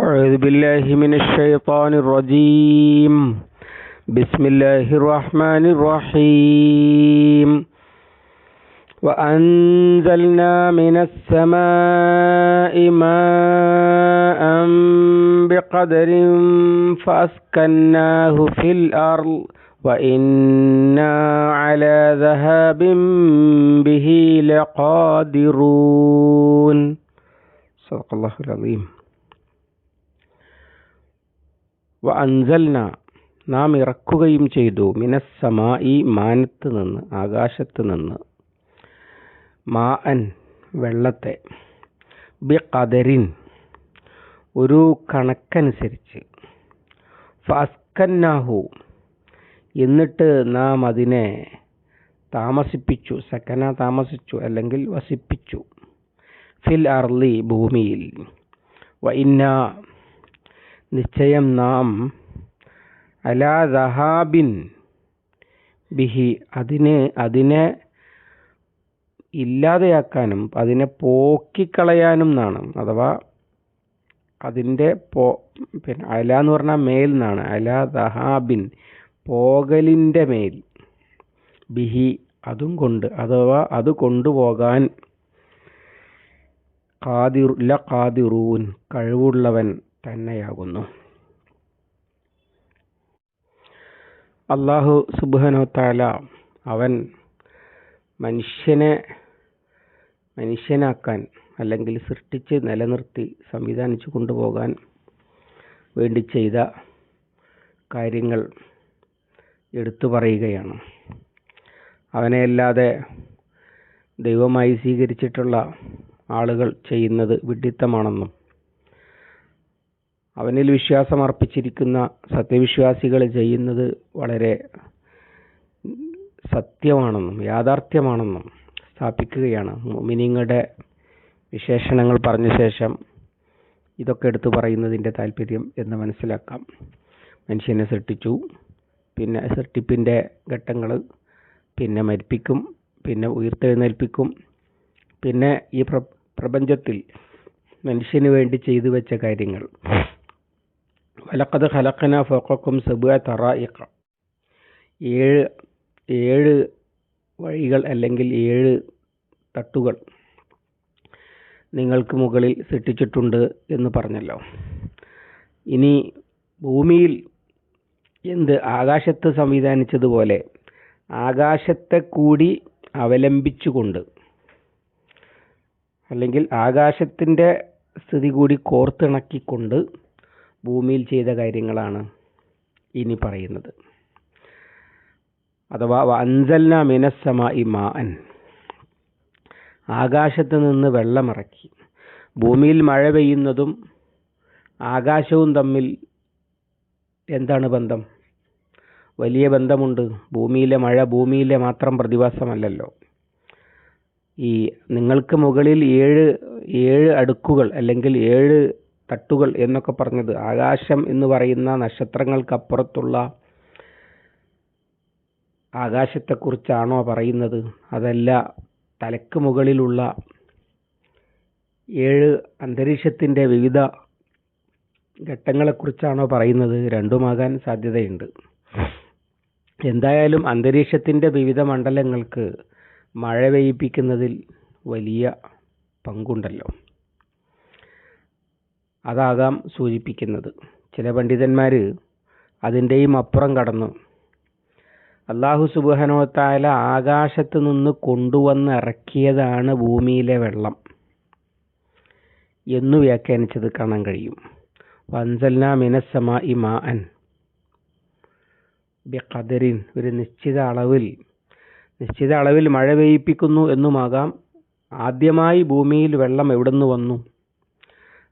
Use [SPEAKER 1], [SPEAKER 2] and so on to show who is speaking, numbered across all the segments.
[SPEAKER 1] أعوذ بالله من الشيطان الرجيم. بسم الله الرحمن الرحيم. وأنزلنا من السماء ماء بقدر فأسكناه في الأرض وإنا على ذهاب به لقادرون. صدق الله العظيم. വ അൻസൽന നാം ഇറക്കുകയും ചെയ്തു. മിനസ്സമായി മാനത്ത് നിന്ന് ആകാശത്ത് നിന്ന്. മാ അൻ വെള്ളത്തെ. ബി കദരിൻ ഒരു കണക്കനുസരിച്ച്. ഫസ്കന്നാഹു എന്നിട്ട് നാം അതിനെ താമസിപ്പിച്ചു. സക്കന താമസിച്ചു അല്ലെങ്കിൽ വസിപ്പിച്ചു. ഫിൽ അർലി ഭൂമിയിൽ. വ നിശ്ചയം നാം അലാ ദഹാബിൻ ബിഹി അതിനെ അതിനെ ഇല്ലാതെയാക്കാനും അതിനെ പോക്കിക്കളയാനും എന്നാണ് അഥവാ അതിന്റെ പോ പിന്നെ അല എന്ന് പറഞ്ഞാൽ മേൽ എന്നാണ് അല ദഹാബിൻ പോകലിന്റെ മേൽ. ബിഹി അതും കൊണ്ട് അഥവാ അത് കൊണ്ടുപോകാൻ കാതിർ ല കാതിറൂൻ കഴിവുള്ളവൻ തന്നെയാകുന്നു. അള്ളാഹു സുബാനോ താല അവൻ മനുഷ്യനെ മനുഷ്യനാക്കാൻ അല്ലെങ്കിൽ സൃഷ്ടിച്ച് നിലനിർത്തി സംവിധാനിച്ചു കൊണ്ടുപോകാൻ വേണ്ടി ചെയ്ത കാര്യങ്ങൾ എടുത്തു പറയുകയാണ്. അവനെയല്ലാതെ ദൈവമായി സ്വീകരിച്ചിട്ടുള്ള ആളുകൾ ചെയ്യുന്നത് വിഡിത്തമാണെന്നും അവനിൽ വിശ്വാസമർപ്പിച്ചിരിക്കുന്ന സത്യവിശ്വാസികൾ ചെയ്യുന്നത് വളരെ സത്യമാണെന്നും യാഥാർത്ഥ്യമാണെന്നും സ്ഥാപിക്കുകയാണ്. മിനിങ്ങളുടെ വിശേഷണങ്ങൾ പറഞ്ഞ ശേഷം ഇതൊക്കെ എടുത്തു പറയുന്നതിന്റെ താല്പര്യം എന്ന് മനസ്സിലാക്കാം. മനുഷ്യനെ സൃഷ്ടിച്ചു. പിന്നെ സൃഷ്ടിപ്പിന്റെ ഘട്ടങ്ങൾ പിന്നെ മരിപ്പിക്കും പിന്നെ ഉയർത്തെഴുന്നേൽപ്പിക്കും. പിന്നെ ഈ പ്ര പ്രപഞ്ചത്തിൽ മനുഷ്യന് വേണ്ടി ചെയ്തു വെച്ച കാര്യങ്ങൾ. വലക്കത് ഹലക്കന ഫോക്കും സബുഅ തറായിക്ക ഏഴ് ഏഴ് വഴികൾ അല്ലെങ്കിൽ ഏഴ് തട്ടുകൾ നിങ്ങൾക്ക് മുകളിൽ സൃഷ്ടിച്ചിട്ടുണ്ട് എന്ന് പറഞ്ഞല്ലോ. ഇനി ഭൂമിയിൽ എന്ത് ആകാശത്ത് സംവിധാനിച്ചതുപോലെ ആകാശത്തെ കൂടി അവലംബിച്ചുകൊണ്ട് അല്ലെങ്കിൽ ആകാശത്തിന്റെ സ്ഥിതി കൂടി കോർത്തിണക്കിക്കൊണ്ട് ഭൂമിയിൽ ചെയ്ത കാര്യങ്ങളാണ് ഇനി പറയുന്നത്. അഥവാ അൻസൽന മിനസ്സമ ഇ മാ ആകാശത്ത് നിന്ന് വെള്ളമിറക്കി. ഭൂമിയിൽ മഴ പെയ്യുന്നതും ആകാശവും തമ്മിൽ എന്താണ് ബന്ധം? വലിയ ബന്ധമുണ്ട്. ഭൂമിയിലെ മഴ ഭൂമിയിലെ മാത്രം പ്രതിഭാസമല്ലല്ലോ. ഈ നിങ്ങൾക്ക് മുകളിൽ ഏഴ് ഏഴ് അടുക്കുകൾ അല്ലെങ്കിൽ ഏഴ് തട്ടുകൾ എന്നൊക്കെ പറഞ്ഞത്. ആകാശം എന്ന് പറയുന്ന നക്ഷത്രങ്ങൾക്കപ്പുറത്തുള്ള ആകാശത്തെക്കുറിച്ചാണോ പറയുന്നത്? അതല്ല തലക്ക് മുകളിലുള്ള ഏഴ് അന്തരീക്ഷത്തിന്റെ വിവിധ ഘട്ടങ്ങളെക്കുറിച്ചാണോ പറയുന്നത്? രണ്ടുമാകാൻ സാധ്യതയുണ്ട്. എന്തായാലും അന്തരീക്ഷത്തിന്റെ വിവിധ മണ്ഡലങ്ങൾക്ക് മഴ പെയ്യിപ്പിക്കുന്നതിൽ വലിയ പങ്കുണ്ടല്ലോ. അതാകാം സൂചിപ്പിക്കുന്നത്. ചില പണ്ഡിതന്മാർ അതിന്റെയും അപ്പുറം കടന്നു. അള്ളാഹു സുബഹനോത്തായ ആകാശത്ത് നിന്ന് കൊണ്ടുവന്ന് ഇറക്കിയതാണ് ഭൂമിയിലെ വെള്ളം എന്നു വ്യാഖ്യാനിച്ചത് കാണാൻ കഴിയും. വൻസല്ല മിനസമ ഇ മാ അൻ ബിഖദറിൻ ഒരു നിശ്ചിത അളവിൽ നിശ്ചിത അളവിൽ മഴ പെയ്യിപ്പിക്കുന്നു എന്നുമാകാം. ആദ്യമായി ഭൂമിയിൽ വെള്ളം എവിടെ നിന്ന് വന്നു?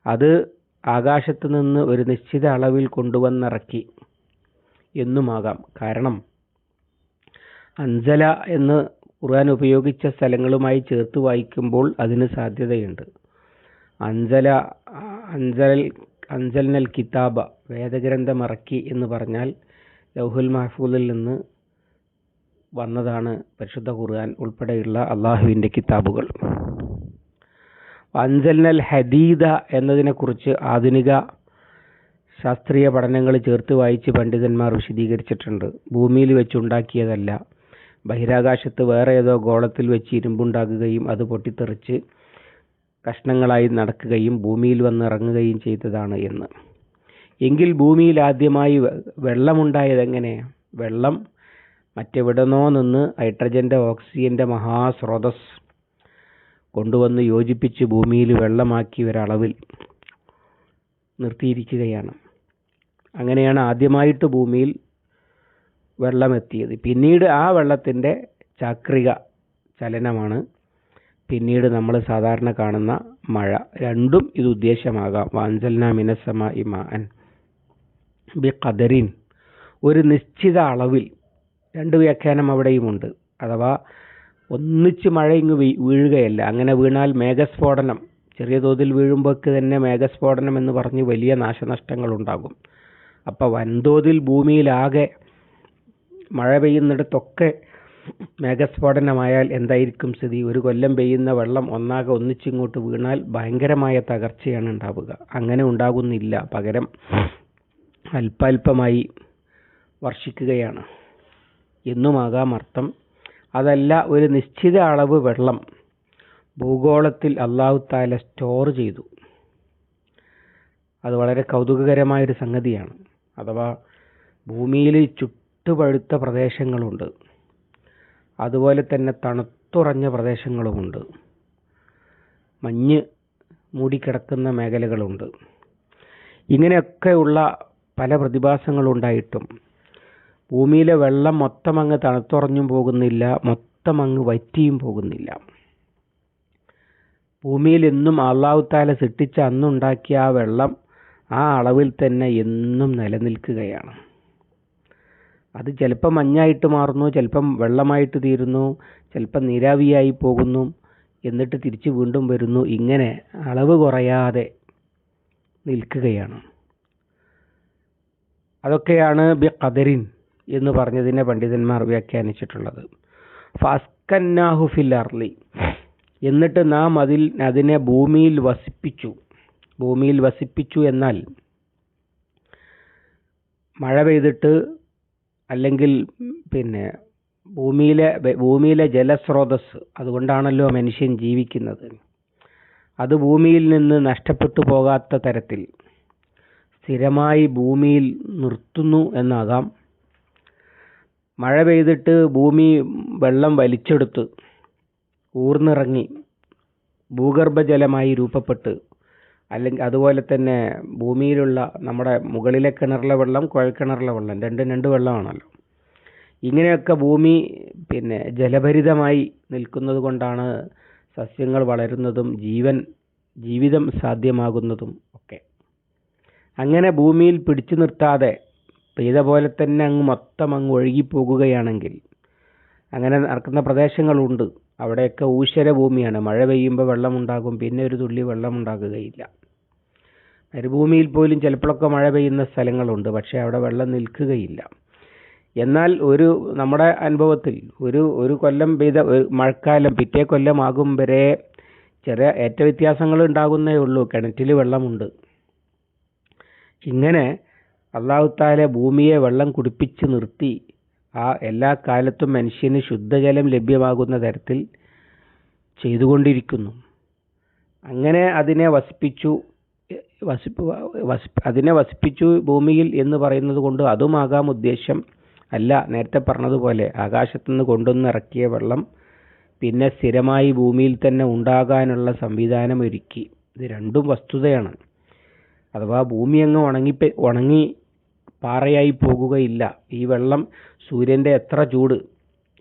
[SPEAKER 1] അത് ആകാശത്ത് നിന്ന് ഒരു നിശ്ചിത അളവിൽ കൊണ്ടുവന്നിറക്കി എന്നുമാകാം. കാരണം അഞ്ചല എന്ന് ഖുർആൻ ഉപയോഗിച്ച സ്ഥലങ്ങളുമായി ചേർത്ത് വായിക്കുമ്പോൾ അതിന് സാധ്യതയുണ്ട്. അഞ്ചല അഞ്ചൽ അഞ്ചൽനൽ കിതാബ വേദഗ്രന്ഥം ഇറക്കി എന്ന് പറഞ്ഞാൽ ലൗഹുൽ മഹഫൂലിൽ നിന്ന് വന്നതാണ് പരിശുദ്ധ ഖുർആൻ ഉൾപ്പെടെയുള്ള അള്ളാഹുവിന്റെ കിതാബുകൾ. അൻസൽനൽ ഹദീദ എന്നതിനെക്കുറിച്ച് ആധുനിക ശാസ്ത്രീയ പഠനങ്ങൾ ചേർത്ത് വായിച്ച് പണ്ഡിതന്മാർ വിശദീകരിച്ചിട്ടുണ്ട്. ഭൂമിയിൽ വെച്ചുണ്ടാക്കിയതല്ല. ബഹിരാകാശത്ത് വേറെ ഏതോ ഗോളത്തിൽ വെച്ച് ഇരുമ്പുണ്ടാക്കുകയും അത് പൊട്ടിത്തെറിച്ച് കഷ്ണങ്ങളായി നടക്കുകയും ഭൂമിയിൽ വന്നിറങ്ങുകയും ചെയ്തതാണ് എന്ന്. എങ്കിൽ ഭൂമിയിൽ ആദ്യമായി വെള്ളമുണ്ടായതെങ്ങനെ വെള്ളം മറ്റെവിടെന്നോ നിന്ന് ഹൈഡ്രജന്റെ ഓക്സിജന്റെ മഹാസ്രോതസ് കൊണ്ടുവന്ന് യോജിപ്പിച്ച് ഭൂമിയിൽ വെള്ളമാക്കി ഒരളവിൽ നിർത്തിയിരിക്കുകയാണ്. അങ്ങനെയാണ് ആദ്യമായിട്ട് ഭൂമിയിൽ വെള്ളമെത്തിയത്. പിന്നീട് ആ വെള്ളത്തിന്റെ ചാക്രിക ചലനമാണ് പിന്നീട് നമ്മൾ സാധാരണ കാണുന്ന മഴ. രണ്ടും ഇത് ഉദ്ദേശമാകാം. വാഞ്ചലന മിനസമ ഇമാൻ ബി ഖദറിൻ ഒരു നിശ്ചിത അളവിൽ രണ്ട് വ്യാഖ്യാനം അവിടെയുമുണ്ട്. അഥവാ ഒന്നിച്ച് മഴ ഇങ്ങ് വീഴുകയല്ല. അങ്ങനെ വീണാൽ മേഘസ്ഫോടനം. ചെറിയ തോതിൽ വീഴുമ്പോഴേക്ക് തന്നെ മേഘസ്ഫോടനം എന്ന് പറഞ്ഞ് വലിയ നാശനഷ്ടങ്ങൾ ഉണ്ടാകും അപ്പോൾ വൻതോതിൽ ഭൂമിയിലാകെ മഴ പെയ്യുന്നിടത്തൊക്കെ മേഘസ്ഫോടനമായാൽ എന്തായിരിക്കും സ്ഥിതി? ഒരു കൊല്ലം പെയ്യുന്ന വെള്ളം ഒന്നാകെ ഒന്നിച്ചിങ്ങോട്ട് വീണാൽ ഭയങ്കരമായ തകർച്ചയാണ് ഉണ്ടാവുക. അങ്ങനെ ഉണ്ടാകുന്നില്ല. പകരം അല്പാൽപമായി വർഷിക്കുകയാണ്. എന്നുമാകാം അർത്ഥം. അതല്ല ഒരു നിശ്ചിത അളവ് വെള്ളം ഭൂഗോളത്തിൽ അള്ളാഹു താല സ്റ്റോർ ചെയ്തു. അത് വളരെ കൗതുകകരമായൊരു സംഗതിയാണ്. അഥവാ ഭൂമിയിൽ ചുട്ടുപഴുത്ത പ്രദേശങ്ങളുണ്ട്. അതുപോലെ തന്നെ തണുത്തുറഞ്ഞ പ്രദേശങ്ങളുമുണ്ട്. മഞ്ഞ് മൂടിക്കിടക്കുന്ന മേഖലകളുണ്ട്. ഇങ്ങനെയൊക്കെയുള്ള പല പ്രതിഭാസങ്ങളുണ്ടായിട്ടും ഭൂമിയിലെ വെള്ളം മൊത്തം അങ്ങ് തണുത്തുറഞ്ഞും പോകുന്നില്ല മൊത്തം അങ്ങ് വറ്റിയും പോകുന്നില്ല. ഭൂമിയിൽ എന്നും അള്ളാഹുത്താല സൃഷ്ടിച്ച് അന്നുണ്ടാക്കിയ ആ വെള്ളം ആ അളവിൽ തന്നെ എന്നും നിലനിൽക്കുകയാണ്. അത് ചിലപ്പോൾ മഞ്ഞായിട്ട് മാറുന്നു ചിലപ്പം വെള്ളമായിട്ട് തീരുന്നു ചിലപ്പം നീരാവിയായി പോകുന്നു എന്നിട്ട് തിരിച്ച് വീണ്ടും വരുന്നു. ഇങ്ങനെ അളവ് കുറയാതെ നിൽക്കുകയാണ്. അതൊക്കെയാണ് ബി ഖദറിൻ. എന്ന് പറഞ്ഞതിനെ പണ്ഡിതന്മാർ വ്യാഖ്യാനിച്ചിട്ടുള്ളത്. ഫസ്കന്നാഹു ഫിൽ അർലി എന്നിട്ട് നാം അതിൽ അതിനെ ഭൂമിയിൽ വസിപ്പിച്ചു. ഭൂമിയിൽ വസിപ്പിച്ചു എന്നാൽ മഴ പെയ്തിട്ട് അല്ലെങ്കിൽ പിന്നെ ഭൂമിയിലെ ഭൂമിയിലെ ജലസ്രോതസ് അതുകൊണ്ടാണല്ലോ മനുഷ്യൻ ജീവിക്കുന്നത്. അത് ഭൂമിയിൽ നിന്ന് നഷ്ടപ്പെട്ടു പോകാത്ത തരത്തിൽ സ്ഥിരമായി ഭൂമിയിൽ നിർത്തുന്നു എന്നാകാം. മഴ പെയ്തിട്ട് ഭൂമി വെള്ളം വലിച്ചെടുത്ത് ഊർന്നിറങ്ങി ഭൂഗർഭജലമായി രൂപപ്പെട്ട്. അല്ലെങ്കിൽ അതുപോലെ തന്നെ ഭൂമിയിലുള്ള നമ്മുടെ മുകളിലെ കിണറിലെ വെള്ളം കുഴൽക്കിണറിലെ വെള്ളം രണ്ടും രണ്ട് വെള്ളമാണല്ലോ. ഇങ്ങനെയൊക്കെ ഭൂമി പിന്നെ ജലഭരിതമായി നിൽക്കുന്നത് കൊണ്ടാണ് സസ്യങ്ങൾ വളരുന്നതും ജീവൻ ജീവിതം സാധ്യമാകുന്നതും ഒക്കെ. അങ്ങനെ ഭൂമിയിൽ പിടിച്ചു നിർത്താതെ പെയ്ത പോലെ തന്നെ അങ്ങ് മൊത്തം അങ്ങ് ഒഴുകിപ്പോകുകയാണെങ്കിൽ അങ്ങനെ നടക്കുന്ന പ്രദേശങ്ങളുണ്ട്. അവിടെയൊക്കെ ഊശ്വര ഭൂമിയാണ് മഴ പെയ്യുമ്പോൾ വെള്ളമുണ്ടാകും. പിന്നെ ഒരു തുള്ളി വെള്ളമുണ്ടാകുകയില്ല. മരുഭൂമിയിൽ പോലും ചിലപ്പോഴൊക്കെ മഴ പെയ്യുന്ന സ്ഥലങ്ങളുണ്ട്. പക്ഷേ അവിടെ വെള്ളം നിൽക്കുകയില്ല. എന്നാൽ ഒരു നമ്മുടെ അനുഭവത്തിൽ ഒരു ഒരു കൊല്ലം പെയ്ത മഴക്കാലം പിറ്റേ കൊല്ലമാകും വരെ ചെറിയ ഏറ്റ വ്യത്യാസങ്ങൾ ഉണ്ടാകുന്നേ ഉള്ളൂ. കിണറ്റിൽ വെള്ളമുണ്ട്. ഇങ്ങനെ അള്ളാഹുത്താലെ ഭൂമിയെ വെള്ളം കുടിപ്പിച്ച് നിർത്തി. ആ എല്ലാ കാലത്തും മനുഷ്യന് ശുദ്ധജലം ലഭ്യമാകുന്ന തരത്തിൽ ചെയ്തുകൊണ്ടിരിക്കുന്നു. അങ്ങനെ അതിനെ വസിപ്പിച്ചു വസിപ്പ് അതിനെ വസിപ്പിച്ചു ഭൂമിയിൽ എന്ന് പറയുന്നത് കൊണ്ട് അതുമാകാം ഉദ്ദേശം. അല്ല നേരത്തെ പറഞ്ഞതുപോലെ ആകാശത്തുനിന്ന് കൊണ്ടുവന്ന് ഇറക്കിയ വെള്ളം പിന്നെ സ്ഥിരമായി ഭൂമിയിൽ തന്നെ ഉണ്ടാകാനുള്ള സംവിധാനം ഒരുക്കി. ഇത് രണ്ടും വസ്തുതയാണ്. അഥവാ ഭൂമി അങ്ങ് ഉണങ്ങി ഉണങ്ങി പാറയായി പോകുകയില്ല. ഈ വെള്ളം സൂര്യന്റെ എത്ര ചൂട്?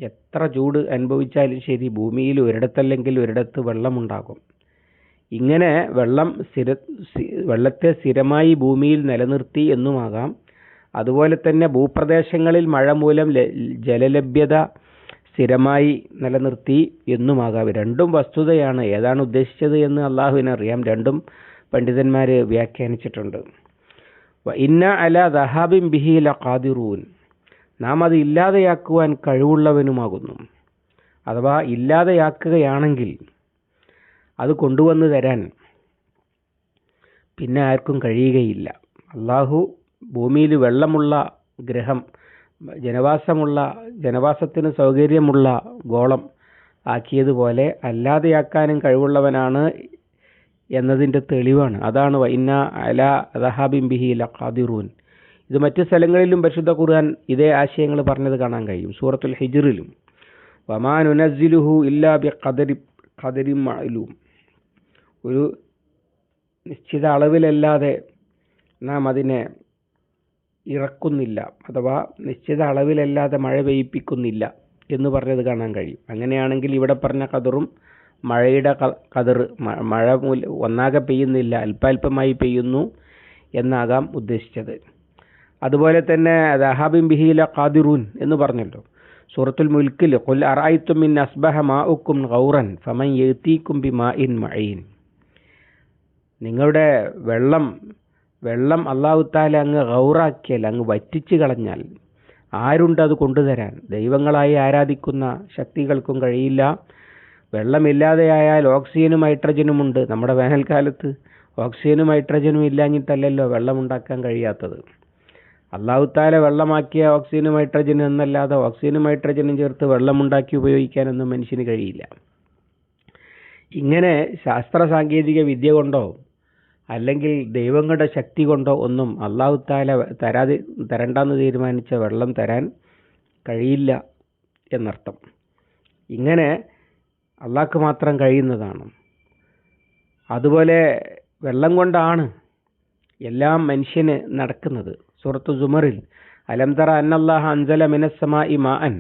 [SPEAKER 1] എത്ര ചൂട് അനുഭവിച്ചാലും ശരി ഭൂമിയിൽ ഒരിടത്തല്ലെങ്കിൽ ഒരിടത്ത് വെള്ളമുണ്ടാകും. ഇങ്ങനെ വെള്ളം സ്ഥിര വെള്ളത്തെ സ്ഥിരമായി ഭൂമിയിൽ നിലനിർത്തി എന്നുമാകാം. അതുപോലെ തന്നെ ഭൂപ്രദേശങ്ങളിൽ മഴ മൂലം ജലലഭ്യത സ്ഥിരമായി നിലനിർത്തി എന്നുമാകാം. രണ്ടും വസ്തുതയാണ്. ഏതാണ് ഉദ്ദേശിച്ചത് എന്ന് അള്ളാഹുവിനറിയാം. രണ്ടും പണ്ഡിതന്മാർ വ്യാഖ്യാനിച്ചിട്ടുണ്ട്. ഇന്ന അല ദഹാബിൻ ബിഹി ഖാദിറൂൻ നാം അത് ഇല്ലാതെയാക്കുവാൻ കഴിവുള്ളവനുമാകുന്നു. അഥവാ ഇല്ലാതെയാക്കുകയാണെങ്കിൽ അത് കൊണ്ടുവന്നു തരാൻ പിന്നെ ആർക്കും കഴിയുകയില്ല. അള്ളാഹു ഭൂമിയിൽ വെള്ളമുള്ള ഗ്രഹം ജനവാസമുള്ള ജനവാസത്തിന് സൗകര്യമുള്ള ഗോളം ആക്കിയതുപോലെ അല്ലാതെയാക്കാനും കഴിവുള്ളവനാണ് എന്നതിന്റെ തെളിവാണ്. അതാണ് വൈന അല അദഹാബിൻ ബിഹി ലഖാദിറൂൻ. ഇത് മറ്റ് സ്ഥലങ്ങളിലും പരിശുദ്ധ ഖുർആൻ ഇതേ ആശയങ്ങൾ പറഞ്ഞത് കാണാൻ കഴിയും. സൂറത്തുൽ ഹിജറിലും. വമാ നുനസ്സിലുഹു ഇല്ലാ ബി ഖദരി ഖദരി മഅലൂം. ഒരു നിശ്ചിത അളവിലല്ലാതെ നാം അതിനെ ഇറക്കുന്നില്ല അഥവാ നിശ്ചിത അളവിലല്ലാതെ മഴ പെയ്യിപ്പിക്കുന്നില്ല എന്ന് പറഞ്ഞത് കാണാൻ കഴിയും. അങ്ങനെയാണെങ്കിൽ ഇവിടെ പറഞ്ഞ കതറും മഴയുടെ കതിർ മഴ മൂല ഒന്നാകെ പെയ്യുന്നില്ല അല്പാൽപമായി പെയ്യുന്നു എന്നാകാം ഉദ്ദേശിച്ചത്. അതുപോലെ തന്നെ ദഹാബിൻ ബിഹില ഖാദിറൂൻ എന്ന് പറഞ്ഞല്ലോ. സൂറത്തുൽ മുൽക്കിൽ കൊൽ അറായിത്തും മിൻ അസ്ബഹ ഗൗറൻ ഫമൻ യതീക്കും ബി മാ ഇൻ നിങ്ങളുടെ വെള്ളം വെള്ളം അള്ളാഹു താല അങ്ങ് ഗൗറാക്കിയാൽ അങ്ങ് വറ്റിച്ചു കളഞ്ഞാൽ ആരുണ്ട് അത് കൊണ്ടുതരാൻ? ദൈവങ്ങളായി ആരാധിക്കുന്ന ശക്തികൾക്കും കഴിയില്ല. വെള്ളമില്ലാതെയായാൽ ഓക്സിജനും ഹൈഡ്രജനും ഉണ്ട്. നമ്മുടെ വേനൽക്കാലത്ത് ഓക്സിജനും ഹൈഡ്രജനും ഇല്ലാഞ്ഞിട്ടല്ലല്ലോ വെള്ളം ഉണ്ടാക്കാൻ കഴിയാത്തത് അള്ളാഹുത്താല വെള്ളമാക്കിയ ഓക്സിജനും ഹൈഡ്രജനും എന്നല്ലാതെ ഓക്സിജനും ഹൈഡ്രജനും ചേർത്ത് വെള്ളമുണ്ടാക്കി ഉപയോഗിക്കാനൊന്നും മനുഷ്യന് കഴിയില്ല. ഇങ്ങനെ ശാസ്ത്ര സാങ്കേതിക വിദ്യ കൊണ്ടോ അല്ലെങ്കിൽ ദൈവങ്ങളുടെ ശക്തി കൊണ്ടോ ഒന്നും അള്ളാഹുത്താല തരാതി തരണ്ടെന്ന് തീരുമാനിച്ച വെള്ളം തരാൻ കഴിയില്ല എന്നർത്ഥം. ഇങ്ങനെ അള്ളാഹ്ക്ക് മാത്രം കഴിയുന്നതാണ്. അതുപോലെ വെള്ളം കൊണ്ടാണ് എല്ലാം മനുഷ്യന് നടക്കുന്നത്. സൂറത്ത് സുമറിൽ അലംതറ അന്നല്ലാഹ അൻസല മിനസ്സമാ ഇമാ അൻ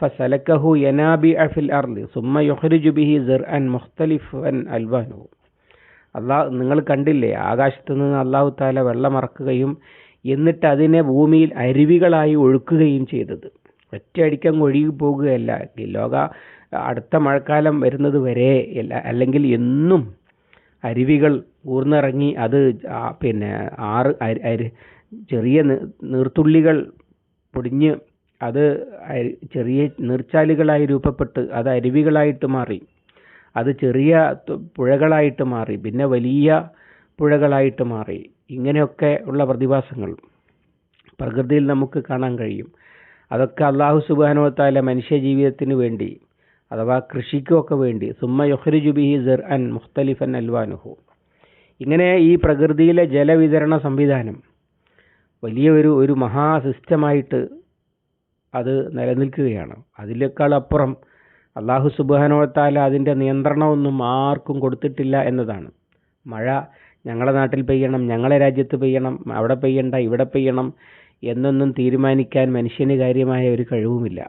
[SPEAKER 1] ഫസലക്കഹു യനാബി അഫിൽ അർലി സുമ്മ യുഹ്രിജു ബിഹി മുഹ്തലിഫ് മുഖ്തലിഫൻ അൽവാനു. അള്ളാഹ് നിങ്ങൾ കണ്ടില്ലേ ആകാശത്ത് നിന്ന് അള്ളാഹു താല വെള്ളമറക്കുകയും എന്നിട്ട് അതിനെ ഭൂമിയിൽ അരുവികളായി ഒഴുക്കുകയും ചെയ്തത്. ഒറ്റയടിക്കങ്ങ് ഒഴുകി പോകുകയല്ല ലോക അടുത്ത മഴക്കാലം വരുന്നത് വരെ അല്ലെങ്കിൽ എന്നും അരുവികൾ ഊർന്നിറങ്ങി അത് പിന്നെ ആറ് ചെറിയ നീർത്തുള്ളികൾ പൊടിഞ്ഞ് അത് ചെറിയ നീർച്ചാലുകളായി രൂപപ്പെട്ട് അത് അരുവികളായിട്ട് മാറി. അത് ചെറിയ പുഴകളായിട്ട് മാറി. പിന്നെ വലിയ പുഴകളായിട്ട് മാറി. ഇങ്ങനെയൊക്കെ ഉള്ള പ്രതിഭാസങ്ങൾ പ്രകൃതിയിൽ നമുക്ക് കാണാൻ കഴിയും. അതൊക്കെ അള്ളാഹു സുബാനുവത്താല മനുഷ്യ ജീവിതത്തിന് വേണ്ടി അഥവാ കൃഷിക്കുമൊക്കെ വേണ്ടി. സുമ്മ യൊഹ്രിജു ബിഹി സിർ അൻ മുഖ്തലിഫൻ അൽവാനുഹു. ഇങ്ങനെ ഈ പ്രകൃതിയിലെ ജലവിതരണ സംവിധാനം വലിയ ഒരു ഒരു മഹാ സിസ്റ്റമായിട്ട് അത് നിലനിൽക്കുകയാണ്. അതിലേക്കാൾ അപ്പുറം അള്ളാഹു സുബാനോത്താല അതിന്റെ നിയന്ത്രണമൊന്നും ആർക്കും കൊടുത്തിട്ടില്ല എന്നതാണ്. മഴ ഞങ്ങളുടെ നാട്ടിൽ പെയ്യണം ഞങ്ങളെ രാജ്യത്ത് പെയ്യണം അവിടെ പെയ്യണ്ട ഇവിടെ പെയ്യണം എന്നൊന്നും തീരുമാനിക്കാൻ മനുഷ്യന് കാര്യമായ ഒരു കഴിവുമില്ല.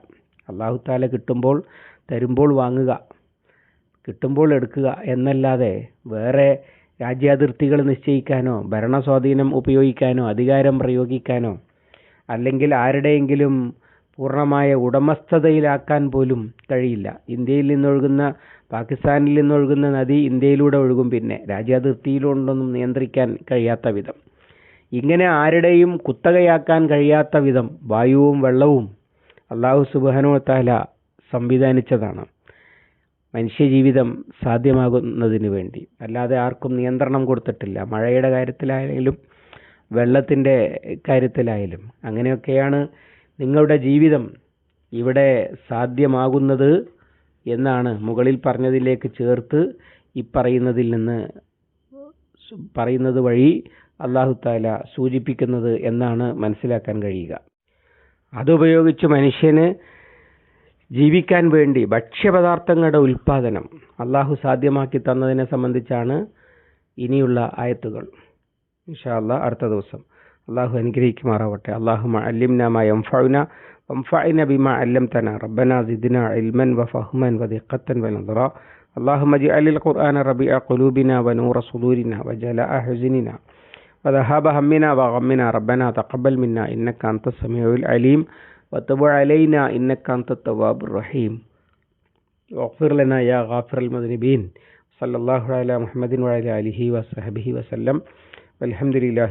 [SPEAKER 1] അള്ളാഹു താല കിട്ടുമ്പോൾ തരുമ്പോൾ വാങ്ങുക കിട്ടുമ്പോൾ എടുക്കുക എന്നല്ലാതെ വേറെ രാജ്യാതിർത്തികൾ നിശ്ചയിക്കാനോ ഭരണസ്വാധീനം ഉപയോഗിക്കാനോ അധികാരം പ്രയോഗിക്കാനോ അല്ലെങ്കിൽ ആരുടെയെങ്കിലും പൂർണമായ ഉടമസ്ഥതയിലാക്കാൻ പോലും കഴിയില്ല. ഇന്ത്യയിൽ നിന്നൊഴുകുന്ന പാകിസ്ഥാനിൽ നിന്നൊഴുകുന്ന നദി ഇന്ത്യയിലൂടെ ഒഴുകും പിന്നെ രാജ്യാതിർത്തിയിലുണ്ടൊന്നും നിയന്ത്രിക്കാൻ കഴിയാത്ത വിധം. ഇങ്ങനെ ആരുടെയും കുത്തകയാക്കാൻ കഴിയാത്ത വിധം വായുവും വെള്ളവും അള്ളാഹു സുബാനോ താല സംവിധാനിച്ചതാണ്. മനുഷ്യജീവിതം സാധ്യമാകുന്നതിന് വേണ്ടി. അല്ലാതെ ആർക്കും നിയന്ത്രണം കൊടുത്തിട്ടില്ല. മഴയുടെ കാര്യത്തിലായാലും വെള്ളത്തിന്റെ കാര്യത്തിലായാലും. അങ്ങനെയൊക്കെയാണ് നിങ്ങളുടെ ജീവിതം ഇവിടെ സാധ്യമാകുന്നത് എന്നാണ് മുകളിൽ പറഞ്ഞതിലേക്ക് ചേർത്ത് ഈ പറയുന്നതിൽ നിന്ന് പറയുന്നത് വഴി അള്ളാഹു താല സൂചിപ്പിക്കുന്നത് എന്നാണ് മനസ്സിലാക്കാൻ കഴിയുക. അതുപയോഗിച്ച് മനുഷ്യന് ജീവിക്കാൻ വേണ്ടി ഭക്ഷ്യപദാർത്ഥങ്ങളുടെ ഉൽപാദനം അള്ളാഹു സാധ്യമാക്കി തന്നതിനെ സംബന്ധിച്ചാണ് ഇനിയുള്ള ആയത്തുകൾ ഇൻഷാല്ല അടുത്ത ദിവസം അള്ളാഹു അനുഗ്രഹിക്കുമാറാവട്ടെ അള്ളാഹു അല്ലിംന യംഫഉന وانفعنا بما علمتنا ربنا زدنا علما وفهما ودقة ونظرا اللهم اجعل القرآن ربيع قلوبنا ونور صدورنا وجلاء حزننا وذهاب همنا وغمنا ربنا تقبل منا إنك أنت السميع العليم وتب علينا إنك أنت التواب الرحيم واغفر لنا يا غافر المذنبين صلى الله على محمد وعلى آله وصحبه وسلم والحمد لله